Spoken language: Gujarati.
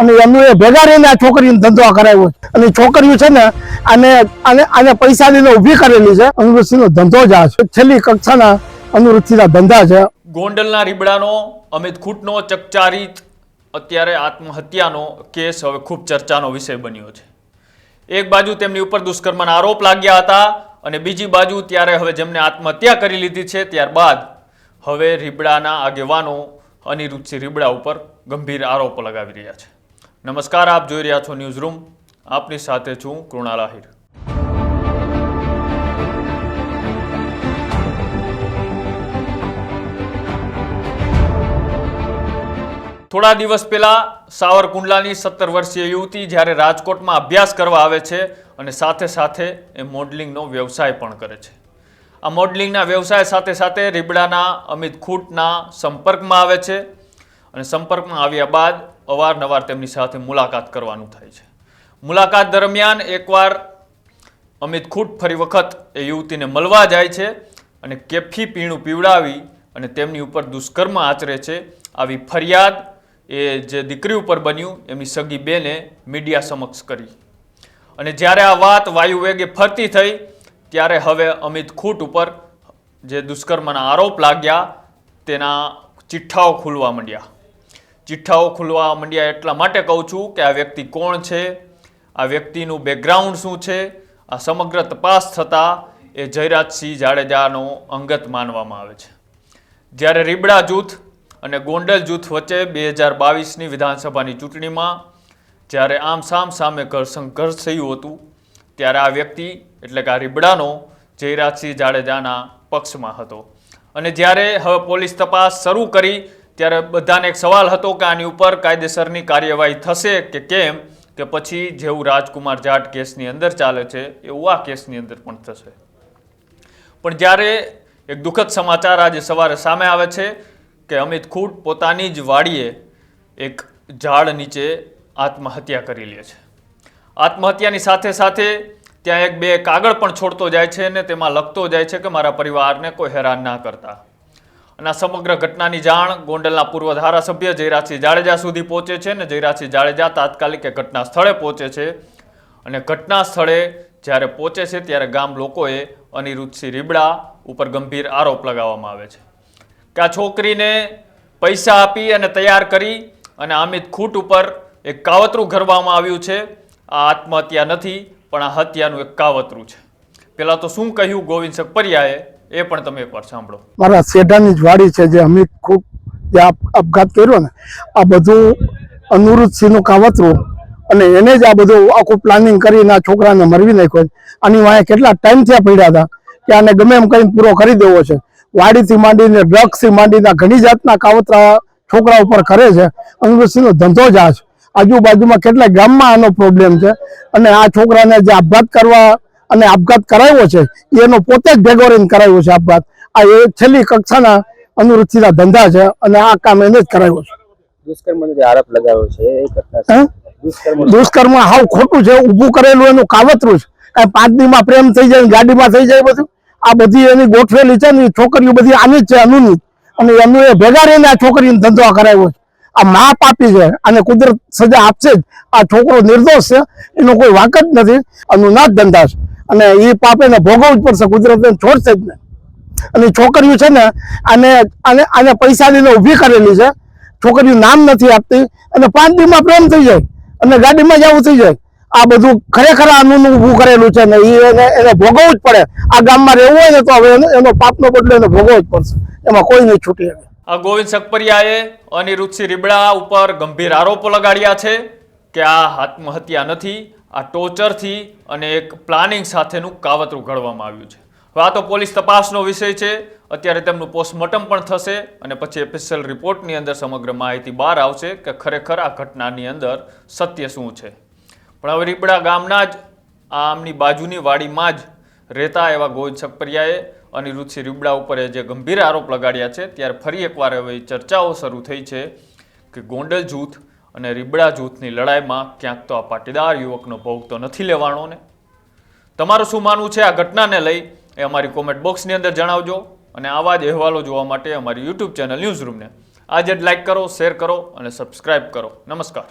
અને એમનું એ ભેગા રહીને આ છોકરીને ધંધો કરાવ્યો અને છોકરીઓ છે ને, આને આને આને પૈસા લઈને ઊભી કરેલી છે. અનુવૃત્તિનો ધંધો જ આ છે. છેલ્લી કક્ષાના અનુવૃત્તિના ધંધા છે. ગોંડલના રીબડાનો, અમિત ખૂટનો, ચકચારિત, અત્યારે આત્મહત્યાનો કેસ હવે ખૂબ ચર્ચાનો વિષય બન્યો છે. એક બાજુ તેમની ઉપર દુષ્કર્મના આરોપ લાગ્યા હતા અને બીજી બાજુ ત્યારે હવે જેમને આત્મહત્યા કરી લીધી છે, ત્યારબાદ હવે રીબડાના આગેવાનો અનિરુદ્ધસિંહ રીબડા ઉપર ગંભીર આરોપો લગાવી રહ્યા છે. નમસ્કાર, આપ જોઈ રહ્યા છો ન્યૂઝ રૂમ આપની સાથે છું કૃણાલ આહિર. થોડા દિવસ પહેલા સાવરકુંડલાની સત્તર વર્ષીય યુવતી જ્યારે રાજકોટમાં અભ્યાસ કરવા આવે છે અને સાથે સાથે એ મોડલિંગનો વ્યવસાય પણ કરે છે. આ મોડલિંગના વ્યવસાય સાથે સાથે રીબડાના, અમિત ખૂટના સંપર્કમાં આવે છે. અને સંપર્કમાં આવ્યા બાદ અવારનવાર તેમની સાથે મુલાકાત કરવાનું થાય છે. મુલાકાત દરમિયાન એકવાર અમિત ખૂટ ફરી વખત એ યુવતીને મળવા જાય છે અને કેફી પીણું પીવડાવી અને તેમની ઉપર દુષ્કર્મ આચરે છે. આવી ફરિયાદ એ જે દીકરી ઉપર બન્યું, એમની સગી બેને મીડિયા સમક્ષ કરી. અને જ્યારે આ વાત વાયુ વેગે ફરતી થઈ, ત્યારે હવે અમિત ખૂટ ઉપર જે દુષ્કર્મના આરોપ લાગ્યા, તેના ચિઠ્ઠાઓ ખુલવા માંડ્યા. ચિઠ્ઠાઓ ખુલવા માંડ્યા એટલા માટે કહું છું કે આ વ્યક્તિ કોણ છે? આ વ્યક્તિનું બેકગ્રાઉન્ડ શું છે? આ સમગ્ર તપાસ થતાં એ જયરાજસિંહ જાડેજાનો અંગત માનવામાં આવે છે. જ્યારે રીબડા જૂથ અને ગોંડલ જૂથ વચ્ચે બે હજાર બાવીસની વિધાનસભાની ચૂંટણીમાં જ્યારે આમ સામ સામે ઘર સંઘર્ષ થયું હતું, ત્યારે આ વ્યક્તિ, એટલે કે આ રીબડાનો, જયરાજસિંહ જાડેજાના પક્ષમાં હતો. અને જ્યારે હવે પોલીસ તપાસ શરૂ કરી ત્યારે બધાને એક સવાલ હતો કે આની ઉપર કાયદેસરની કાર્યવાહી થશે કે કેમ? કે પછી જેવું રાજકુમાર જાટ કેસની અંદર ચાલે છે, એવું આ કેસની અંદર પણ થશે. પણ જ્યારે એક દુઃખદ સમાચાર આજે સવારે સામે આવે છે કે અમિત ખૂટ પોતાની જ વાડીએ એક ઝાડ નીચે આત્મહત્યા કરી લે છે. આત્મહત્યાની સાથે સાથે ત્યાં એક બે કાગળ પણ છોડતો જાય છે અને તેમાં લખતો જાય છે કે મારા પરિવારને કોઈ હેરાન ના કરતા. અને આ સમગ્ર ઘટનાની જાણ ગોંડલના પૂર્વ ધારાસભ્ય જયરાજસિંહ જાડેજા સુધી પહોંચે છે અને જયરાજસિંહ જાડેજા તાત્કાલિક ઘટના સ્થળે પહોંચે છે. અને ઘટના સ્થળે જ્યારે પહોંચે છે ત્યારે ગામ લોકોએ અનિરુદ્ધસિંહ રીબડા ઉપર ગંભીર આરોપ લગાવવામાં આવે છે. કે આ છોકરીને પૈસા આપી અને તૈયાર કરી અને અમિત ખૂટ ઉપર એક કાવતરું ઘરવામાં આવ્યું છે. આ આત્મહત્યા નથી, પણ આ હત્યાનું એક કાવતરું છે. પહેલાં તો શું કહ્યું ગોવિંદ સકપરિયાએ? એ પણ તમે એકવાર સાંભળો. મારા શેઢાની જ વાડી છે જે અમે ખૂબ જે આપ- આપઘાત કર્યો ને, આ બધું અનુરૂધસિંહનું કાવતરું અને એને જ આ બધું આખું પ્લાનિંગ કરીને આ છોકરાને મરવી નાખ્યો. આની વાંહે કેટલા ટાઈમ થયા પડ્યા હતા કે આને ગમે એમ કરીને પૂરો કરી દેવો છે. વાડીથી માંડીને ડ્રગ્સથી માંડીને ઘણી જાતના કાવતરા છોકરા ઉપર કરે છે. અનુરૂધસિંહનો ધંધો જ આ છે. આજુબાજુમાં કેટલાય ગામમાં આનો પ્રોબ્લેમ છે અને આ છોકરાને જે આપઘાત કરવા અને આપઘાત કરાવ્યો છે એનો પોતે જ ભેગો રહીને કરાવ્યો છે આપઘાત. આ એ છેલ્લી કક્ષાના અનુવૃત્તિના ધંધા છે અને આ કામ એને જ કરાવ્યો છે. દુષ્કર્મનો જે આરોપ લગાવ્યો છે એ ઘટના દુષ્કર્મ હાવ ખોટું છે ઊભું કરેલું એનું કાવતરું છે. કાંઈ પાંચ દીમાં પ્રેમ થઈ જાય ગાડીમાં થઈ જાય બધું. આ બધી એની ગોઠવેલી છે ને છોકરીઓ બધી આની જ છે અનુની. અને એનું એ ભેગા રહીને આ છોકરીને ધંધો કરાવ્યો છે. આ મા પાપી છે અને કુદરત સજા આપશે જ. આ છોકરો નિર્દોષ છે એનો કોઈ વાંક જ નથી. અનુના ધંધા છે. અને એ પાપ એને ભોગવવું જ પડશે કુદરત ને છોડશે જ નહીં અને છોકરીઓ છે ને, આને આને આને પૈસા લઈને ઊભી કરેલી છે. છોકરીઓ નામ નથી આપતી. અને પાંચ દીમાં પ્રેમ થઈ જાય. અને ગાડીમાં જવું થઈ જાય. આ બધું ખરેખર આનું ઊભું કરેલું છે ને એને એને ભોગવવું જ પડે. આ ગામમાં રહેવું હોય ને, તો હવે એનો- પાપનો બદલો એને ભોગવવો જ પડશે. એમાં કોઈ નહીં છૂટી આ ગોવિંદ સકપરિયાએ અનિરુદ્ધસિંહ રીબડા ઉપર ગંભીર આરોપો લગાડ્યા છે કે આ આત્મહત્યા નથી. આ ટોર્ચરથી અને એક પ્લાનિંગ સાથેનું કાવતરું ઘડવામાં આવ્યું છે. હવે આ તો પોલીસ તપાસનો વિષય છે. અત્યારે તેમનું પોસ્ટમોર્ટમ પણ થશે અને પછી એફએસએલ રિપોર્ટની અંદર સમગ્ર માહિતી બહાર આવશે કે ખરેખર આ ઘટનાની અંદર સત્ય શું છે. પણ હવે રીબડા ગામના જ આમની બાજુની વાડીમાં જ રહેતા એવા ગોવિંદ સકપરિયાએ અનિરુદ્ધસિંહ રીબડા ઉપર જે ગંભીર આરોપ લગાડ્યા છે, ત્યારે ફરી એકવાર હવે ચર્ચાઓ શરૂ થઈ છે કે ગોંડલ જૂથ અને રીબડા જૂથની લડાઈમાં ક્યાંક તો આ પાટીદાર યુવકનો ભોગ તો નથી લેવાનો ને તમારું શું માનવું છે આ ઘટનાને લઈ એ અમારી કોમેન્ટ બોક્સની અંદર જણાવજો અને આવા જ અહેવાલો જોવા માટે અમારી યુટ્યુબ ચેનલ ન્યૂઝ રૂમને આજે જ લાઇક કરો શેર કરો અને સબસ્ક્રાઇબ કરો. નમસ્કાર.